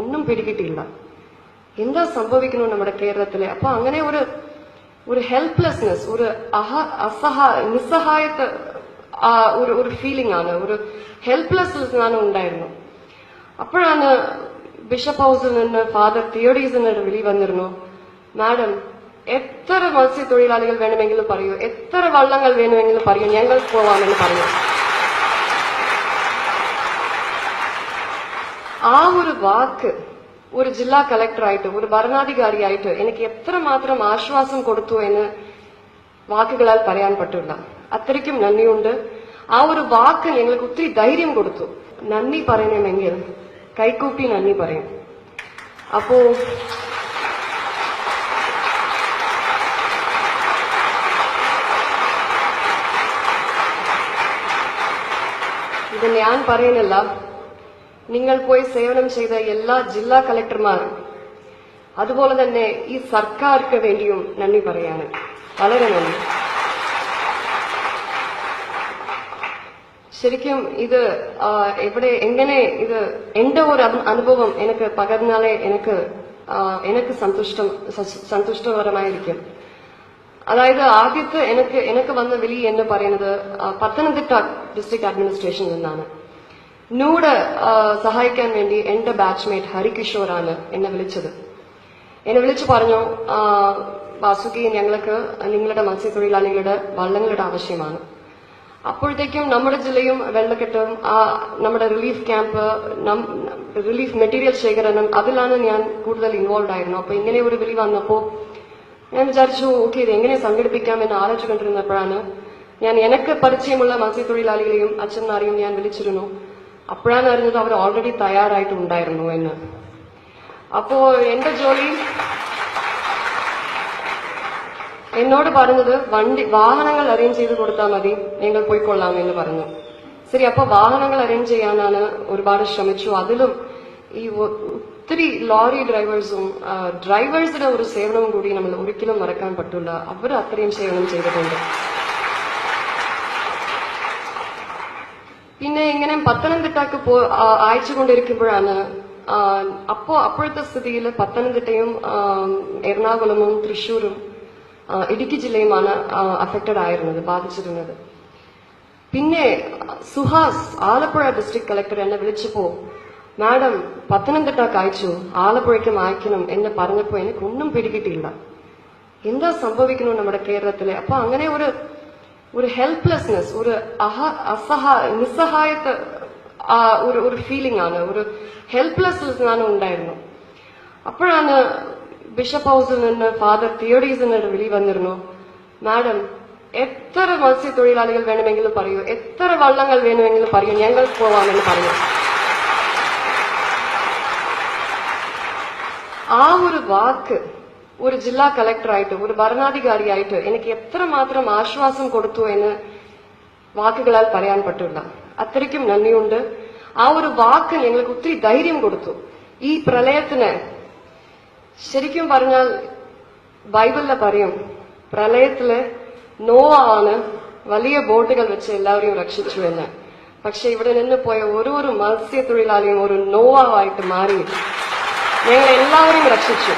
ഒന്നും പിടികിട്ടില്ല എന്താ സംഭവിക്കുന്നു നമ്മുടെ കേരളത്തിലെ? അപ്പൊ അങ്ങനെ ഒരു ഒരു ഹെൽപ്ലെസ്നെസ് ഒരു അഹ അസഹാ നിസ്സഹായത്ത ഒരു ഒരു ഫീലിംഗ് ആണ് ഒരു ഹെൽപ്ലെസ്നെസ് ആണ് ഉണ്ടായിരുന്നു. അപ്പോഴാണ് ബിഷപ്പ് ഹൗസിൽ നിന്ന് ഫാദർ തിയോഡീസിന് വിളി വന്നിരുന്നു. മാഡം എത്ര മത്സ്യത്തൊഴിലാളികൾ വേണമെങ്കിലും പറയൂ എത്ര വള്ളങ്ങൾ വേണമെങ്കിലും പറയൂ ഞങ്ങൾ പോവാമെന്ന് പറയൂ. ആ ഒരു വാക്ക് ഒരു ജില്ലാ കളക്ടറായിട്ട് ഒരു ഭരണാധികാരിയായിട്ട് എനിക്ക് എത്രമാത്രം ആശ്വാസം കൊടുത്തു എന്ന് വാക്കുകളാൽ പറയാൻ പറ്റില്ല. അത്രയ്ക്കും നന്ദിയുണ്ട്. ആ ഒരു വാക്ക് ഞങ്ങൾക്ക് ഒത്തിരി ധൈര്യം കൊടുത്തു. നന്ദി പറയണമെങ്കിൽ കൈകൂപ്പി നന്ദി പറയും. അപ്പോ ഇത് ഞാൻ പറയുന്നില്ല. നിങ്ങൾ പോയി സേവനം ചെയ്ത എല്ലാ ജില്ലാ കളക്ടർമാർ അതുപോലെ തന്നെ ഈ സർക്കാർക്ക് വേണ്ടിയും നന്ദി പറയാണ് വളരെ നന്ദി. ശരിക്കും ഇത് എവിടെ എങ്ങനെ ഇത് എന്റെ ഒരു അനുഭവം എനിക്ക് പകർന്നാലേ എനിക്ക് എനിക്ക് സന്തുഷ്ടം സന്തുഷ്ടകരമായിരിക്കും. അതായത് ആദ്യത്തെ എനിക്ക് എനിക്ക് വന്ന വിളി എന്ന് പറയുന്നത് പത്തനംതിട്ട ഡിസ്ട്രിക്ട് അഡ്മിനിസ്ട്രേഷനിൽ നിന്നാണ്. എന്നോട് സഹായിക്കാൻ വേണ്ടി എന്റെ ബാച്ച്മേറ്റ് ഹരികിഷോറാണ് എന്നെ വിളിച്ചത്. എന്നെ വിളിച്ചു പറഞ്ഞു വാസുകി ഞങ്ങൾക്ക് നിങ്ങളുടെ മത്സ്യത്തൊഴിലാളികളുടെ വള്ളങ്ങളുടെ ആവശ്യമാണ്. അപ്പോഴത്തേക്കും നമ്മുടെ ജില്ലയും വെള്ളക്കെട്ടും ആ നമ്മുടെ റിലീഫ് ക്യാമ്പ് റിലീഫ് മെറ്റീരിയൽ ശേഖരണം അതിലാണ് ഞാൻ കൂടുതൽ ഇൻവോൾവ് ആയിരുന്നു. അപ്പൊ ഇങ്ങനെ ഒരു വിളി വന്നപ്പോ ഞാൻ വിചാരിച്ചു ഓക്കെ ഇത് എങ്ങനെ സംഘടിപ്പിക്കാം? എന്ന് ആലോചിച്ചുകൊണ്ടിരുന്നപ്പോഴാണ് ഞാൻ എനിക്ക് പരിചയമുള്ള മത്സ്യത്തൊഴിലാളികളെയും അച്ഛന്മാരെയും ഞാൻ വിളിച്ചിരുന്നു. അപ്പോഴാണ് അറിഞ്ഞത് അവർ ഓൾറെഡി തയ്യാറായിട്ടുണ്ടായിരുന്നു എന്ന്. അപ്പോ എന്റെ ജോലി എന്നോട് പറഞ്ഞത് വണ്ടി വാഹനങ്ങൾ അറേഞ്ച് ചെയ്ത് കൊടുത്താൽ മതി നിങ്ങൾ പോയിക്കൊള്ളാം എന്ന് പറഞ്ഞു. ശരി അപ്പൊ വാഹനങ്ങൾ അറേഞ്ച് ചെയ്യാനാണ് ഒരുപാട് ശ്രമിച്ചു. അതിലും ഈ ഒത്തിരി ലോറി ഡ്രൈവേഴ്സും ഡ്രൈവേഴ്സിന്റെ ഒരു സേവനവും കൂടി നമ്മൾ ഒരിക്കലും മറക്കാൻ പറ്റില്ല. അവർ അത്രയും സേവനം ചെയ്തിട്ടുണ്ട്. പിന്നെ ഇങ്ങനെ പത്തനംതിട്ടക്ക് പോ അയച്ചുകൊണ്ടിരിക്കുമ്പോഴാണ് അപ്പോ അപ്പോഴത്തെ സ്ഥിതിയിൽ പത്തനംതിട്ടയും എറണാകുളവും തൃശ്ശൂരും ഇടുക്കി ജില്ലയുമാണ് അഫക്റ്റഡ് ആയിരുന്നത് ബാധിച്ചിരുന്നത്. പിന്നെ സുഹാസ് ആലപ്പുഴ ഡിസ്ട്രിക്ട് കളക്ടർ എന്നെ വിളിച്ചപ്പോ മാഡം പത്തനംതിട്ടക്ക് അയച്ചു ആലപ്പുഴയ്ക്കും അയക്കണം എന്നെ പറഞ്ഞപ്പോ എനിക്ക് ഒന്നും പിടികിട്ടില്ല എന്താ സംഭവിക്കുന്നു നമ്മുടെ കേരളത്തിലെ? അപ്പൊ അങ്ങനെ ഒരു ഒരു ഹെൽപ്ലെസ്നെസ് ഒരു അഹ അസഹാ നിസ്സഹായത്ത ഒരു ഒരു ഫീലിംഗ് ആണ് ഒരു ഹെൽപ്ലെസ്നെസ് ആണ് ഉണ്ടായിരുന്നു. അപ്പോഴാണ് ബിഷപ്പ് ഹൗസിൽ നിന്ന് ഫാദർ തിയോഡീസിന് വിളി വന്നിരുന്നു. മാഡം എത്ര മത്സ്യത്തൊഴിലാളികൾ വേണമെങ്കിലും പറയൂ എത്ര വള്ളങ്ങൾ വേണമെങ്കിലും പറയൂ ഞങ്ങൾ പോവാമെന്ന് പറയൂ. ആ ഒരു വാക്ക് ഒരു ജില്ലാ കളക്ടറായിട്ട് ഒരു ഭരണാധികാരിയായിട്ട് എനിക്ക് എത്രമാത്രം ആശ്വാസം കൊടുത്തു എന്ന് വാക്കുകളാൽ പറയാൻ പറ്റില്ല അത്രയ്ക്കും നന്ദിയുണ്ട്. ആ ഒരു വാക്ക് ഞങ്ങൾക്ക് ഒത്തിരി ധൈര്യം കൊടുത്തു. ഈ പ്രളയത്തിന് ശരിക്കും പറഞ്ഞാൽ ബൈബിളിൽ പറയും പ്രളയത്തിൽ നോവ ആണ് വലിയ ബോട്ടുകൾ വെച്ച് എല്ലാവരെയും രക്ഷിച്ചു എന്ന്. പക്ഷെ ഇവിടെ നിന്ന് പോയ ഓരോരോ മത്സ്യത്തൊഴിലാളിയും ഒരു നോവായിട്ട് മാറി. ഞങ്ങൾ എല്ലാവരെയും രക്ഷിച്ചു.